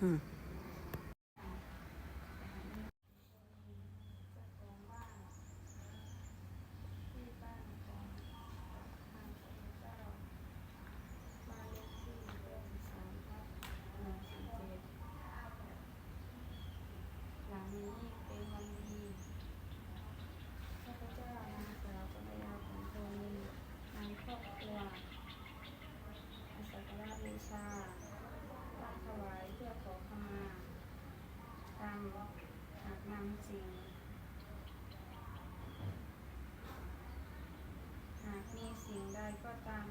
Hmm. ามจริง หากมีสิ่งใดก็ตาม